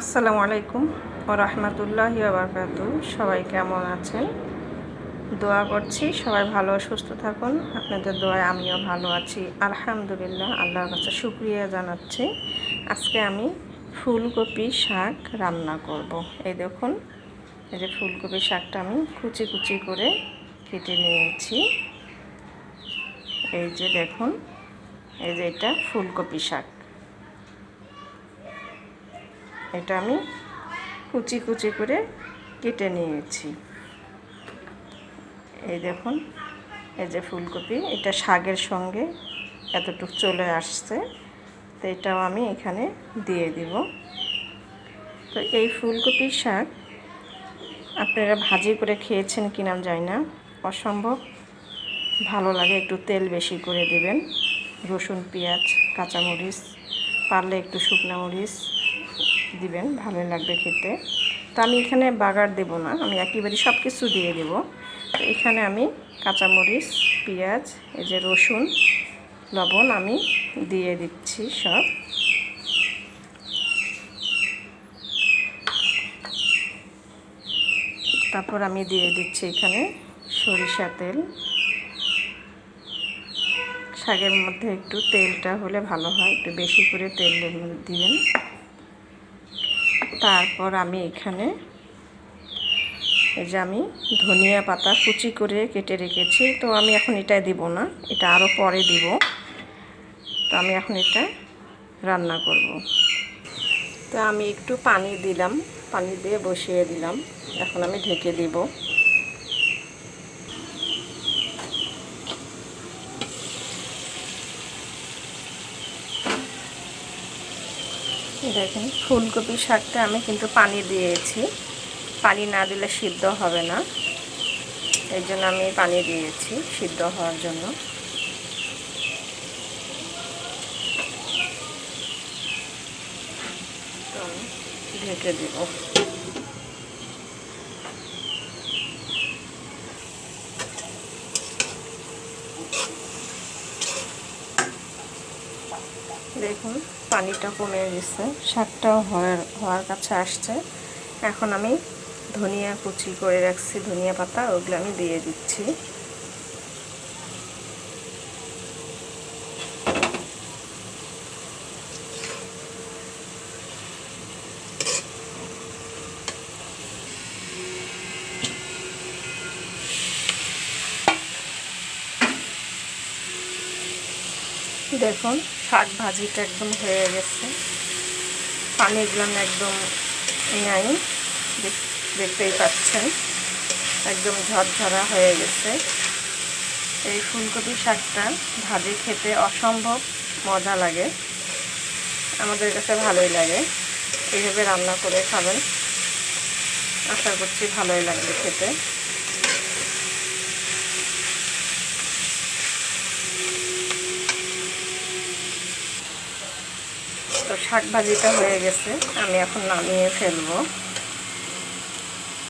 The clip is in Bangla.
আসসালামু আলাইকুম ও রহমতুল্লাহ বারকাত সবাই কেমন আছেন? দোয়া করছি, সবাই ভালো সুস্থ থাকুন। আপনাদের দোয়ায় আমিও ভালো আছি। আলহামদুলিল্লাহ, আল্লাহর কাছে শুক্রিয়া জানাচ্ছি। আজকে আমি ফুলকপি শাক রান্না করব। এই দেখুন, এই যে ফুলকপি শাকটা আমি কুচি কুচি করে কেটে নিয়েছি। এই যে দেখুন, এই যে এটা ফুলকপি শাক। এটা আমি কুচি কুচি করে কেটে নিয়েছি। এই দেখুন, এই যে ফুলকপি, এটা শাকের সঙ্গে এতটুকু চলে আসছে, তো এটাও আমি এখানে দিয়ে দিব। তো এই ফুলকপির শাক আপনারা ভাজি করে খেয়েছেন কি নাম যায় না, অসম্ভব। ভালো লাগে, একটু তেল বেশি করে দেবেন। রসুন, পেঁয়াজ, কাঁচামরিচ, পারলে একটু শুকনা মরিচ। দিবেন, ভালো লাগবে খেতে। তো আমি এখানে বাগার দেব না, আমি একেবারে সব কিছু দিয়ে দেব। তো এখানে আমি কাঁচামরিচ, পেঁয়াজ, এই যে রসুন, লবণ আমি দিয়ে দিচ্ছি সব। তারপর আমি দিয়ে দিচ্ছি এখানে সরিষা তেল। শাকের মধ্যে একটু তেলটা হলে ভালো হয়, একটু বেশি করে তেল দিবেন। তারপর আমি এখানে এই যে আমি ধনিয়া পাতা কুচি করে কেটে রেখেছি। তো আমি এখন এটা দিব না, এটা আরও পরে দিব। তো আমি এখন এটা রান্না করব। তো আমি একটু পানি দিলাম, পানি দিয়ে বসিয়ে দিলাম। এখন আমি ঢেকে দিব। দেখেন ফুলকপি শাকটা আমি কিন্তু পানি দিয়েছি। পানি না দিলে সিদ্ধ হবে না। এই জন্য আমি পানি দিয়েছি সিদ্ধ হওয়ার জন্য। ঢেকে দিব। দেখুন, পানিটা কমে গেছে। শাকটাও হওয়ার হওয়ার কাছে আসছে। এখন আমি ধনিয়া কুচি করে রাখছি, ধনিয়া পাতা, ওগুলো আমি দিয়ে দিচ্ছি। দেখুন, শাক ভাজিটা একদম হয়ে গেছে। পানিগুলো একদম নাই দেখতেই পাচ্ছেন। একদম ঝরঝরা হয়ে গেছে। এই ফুলকপি শাকটা ভাজি খেতে অসম্ভব মজা লাগে। আমাদের কাছে ভালোই লাগে। এইভাবে রান্না করে খাবেন। আশা করছি ভালোই লাগবে খেতে। তো শাক ভাজিটা হয়ে গেছে আমি এখন নামিয়ে ফেলব।